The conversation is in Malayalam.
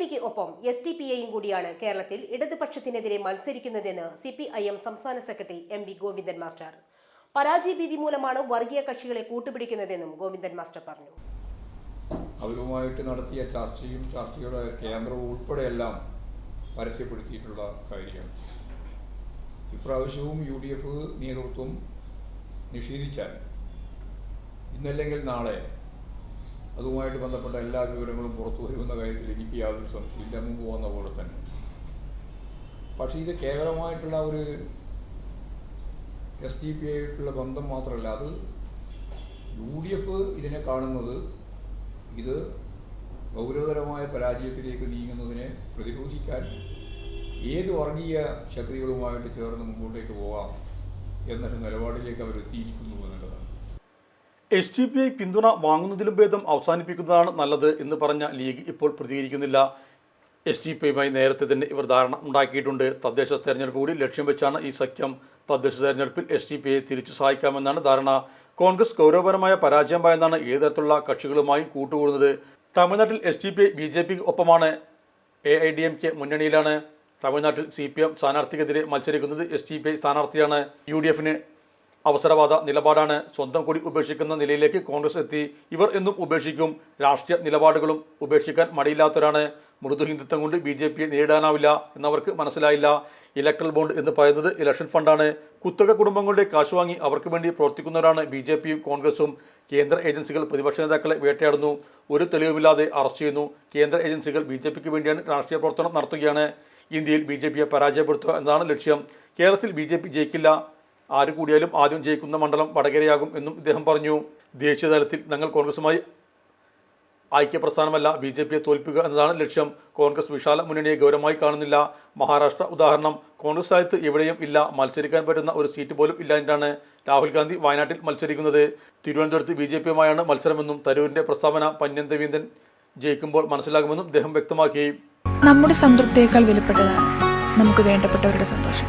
പിക്ക് ഒപ്പം എസ് ടി പി ഐയും കൂടിയാണ് കേരളത്തിൽ ഇടതുപക്ഷത്തിനെതിരെ മത്സരിക്കുന്നതെന്ന് സി പി ഐ എം സംസ്ഥാന secretary M V Govindan master. പരാജയ ഭീതി മൂലമാണ് വർഗീയ കക്ഷികളെ കൂട്ടുപിടിക്കുന്നതെന്നും ഗോവിന്ദൻ മാസ്റ്റർ പറഞ്ഞു. അവരുമായിട്ട് നടത്തിയ ചർച്ചയും ചർച്ചയുടെ കേന്ദ്രവും ഉൾപ്പെടെയെല്ലാം പരസ്യപ്പെടുത്തിയിട്ടുള്ള കാര്യമാണ്. ഇപ്രാവശ്യവും യു ഡി എഫ് നേതൃത്വം നിഷേധിച്ചാൽ ഇന്നല്ലെങ്കിൽ നാളെ അതുമായിട്ട് ബന്ധപ്പെട്ട എല്ലാ വിവരങ്ങളും പുറത്തു വരുമെന്ന കാര്യത്തിൽ എനിക്ക് യാതൊരു സംശയമില്ല മുമ്പ് പോകുന്ന പോലെ തന്നെ. പക്ഷേ ഇത് കേവലമായിട്ടുള്ള ഒരു എസ് ഡി പി ആയിട്ടുള്ള ബന്ധം മാത്രമല്ല അത് യു ഡി എഫ് ഇതിനെ കാണുന്നത് ഇത് ഗൗരവതരമായ പരാജയത്തിലേക്ക് നീങ്ങുന്നതിനെ പ്രതിരോധിക്കാൻ ഏത് വർഗീയ ശക്തികളുമായിട്ട് ചേർന്ന് മുമ്പോട്ടേക്ക് പോകാം എന്നൊരു നിലപാടിലേക്ക് അവരെത്തിയിരിക്കുന്നു എന്നുള്ളതാണ്. എസ് ഡി പി ഐ പിന്തുണ വാങ്ങുന്നതിലും ഭേദം അവസാനിപ്പിക്കുന്നതാണ് നല്ലത് എന്ന് പറഞ്ഞ ലീഗ് ഇപ്പോൾ പ്രതികരിക്കുന്നില്ല. എസ് ഡി പി ഐയുമായി നേരത്തെ തന്നെ ഇവർ ധാരണ ഉണ്ടാക്കിയിട്ടുണ്ട്. തദ്ദേശ തെരഞ്ഞെടുപ്പ് കൂടി ലക്ഷ്യം വെച്ചാണ് ഈ സഖ്യം. തദ്ദേശ തെരഞ്ഞെടുപ്പിൽ എസ് ഡി പി ഐ തിരിച്ചു സഹായിക്കാമെന്നാണ് ധാരണ. കോൺഗ്രസ് ഗൗരവപരമായ പരാജയം ഭയന്നാണ് ഏത് തരത്തിലുള്ള കക്ഷികളുമായും കൂട്ടുകൂടുന്നത്. തമിഴ്നാട്ടിൽ S D P I B J പിക്ക് ഒപ്പമാണ്. A I D M K മുന്നണിയിലാണ്. തമിഴ്നാട്ടിൽ സി പി എം സ്ഥാനാർത്ഥിക്കെതിരെ മത്സരിക്കുന്നത് എസ് ഡി പി ഐ സ്ഥാനാർത്ഥിയാണ്. യു ഡി എഫിന് അവസരവാദ നിലപാടാണ് സ്വന്തം കൂടി ഉപേക്ഷിക്കുന്ന നിലയിലേക്ക് കോൺഗ്രസ് എത്തി. ഇവർ എന്നും ഉപേക്ഷിക്കും. രാഷ്ട്രീയ നിലപാടുകളും ഉപേക്ഷിക്കാൻ മടിയില്ലാത്തവരാണ്. മൃദു ഹിന്ദുത്വം കൊണ്ട് ബി ജെ പിയെ നേരിടാനാവില്ല എന്നവർക്ക് മനസ്സിലായില്ല. ഇലക്ട്രൽ ബോണ്ട് എന്ന് പറയുന്നത് ഇലക്ഷൻ ഫണ്ടാണ്. കുത്തക കുടുംബങ്ങളുടെ കാശ് വാങ്ങി അവർക്ക് വേണ്ടി പ്രവർത്തിക്കുന്നവരാണ് ബി ജെ പിയും കോൺഗ്രസും. കേന്ദ്ര ഏജൻസികൾ പ്രതിപക്ഷ നേതാക്കളെ വേട്ടയാടുന്നു. ഒരു തെളിവുമില്ലാതെ അറസ്റ്റ് ചെയ്യുന്നു. കേന്ദ്ര ഏജൻസികൾ ബി ജെ പിക്ക് വേണ്ടിയാണ് രാഷ്ട്രീയ പ്രവർത്തനം നടത്തുകയാണ്. ഇന്ത്യയിൽ ബി ജെ പിയെ പരാജയപ്പെടുത്തുക എന്നതാണ് ലക്ഷ്യം. കേരളത്തിൽ ബി ജെ പി ജയിക്കില്ല. ആര് കൂടിയാലും ആദ്യം ജയിക്കുന്ന മണ്ഡലം വടകരയാകും എന്നും ഇദ്ദേഹം പറഞ്ഞു. ദേശീയ തലത്തിൽ ഞങ്ങൾ കോൺഗ്രസുമായി ഐക്യപ്രസ്ഥാനമല്ല ബി ജെ പിയെ തോൽപ്പിക്കുക എന്നതാണ് ലക്ഷ്യം. കോൺഗ്രസ് വിശാല മുന്നണിയെ ഗൗരവമായി കാണുന്നില്ല. മഹാരാഷ്ട്ര ഉദാഹരണം കോൺഗ്രസ് ആയത്ത് എവിടെയും ഇല്ല മത്സരിക്കാൻ പറ്റുന്ന ഒരു സീറ്റ് പോലും ഇല്ല എന്നാണ് രാഹുൽ ഗാന്ധി വയനാട്ടിൽ മത്സരിക്കുന്നത്. തിരുവനന്തപുരത്ത് ബി ജെ പിയുമായാണ് മത്സരമെന്നും തരൂരിന്റെ പ്രസ്താവന പന്യൻ ദേവീന്ദൻ ജയിക്കുമ്പോൾ മനസ്സിലാകുമെന്നും അദ്ദേഹം വ്യക്തമാക്കി. നമ്മുടെ സംതൃപ്തിയേക്കാൾ വിലപ്പെട്ടതാണ് നമുക്ക് വേണ്ടപ്പെട്ടവരുടെ സന്തോഷം.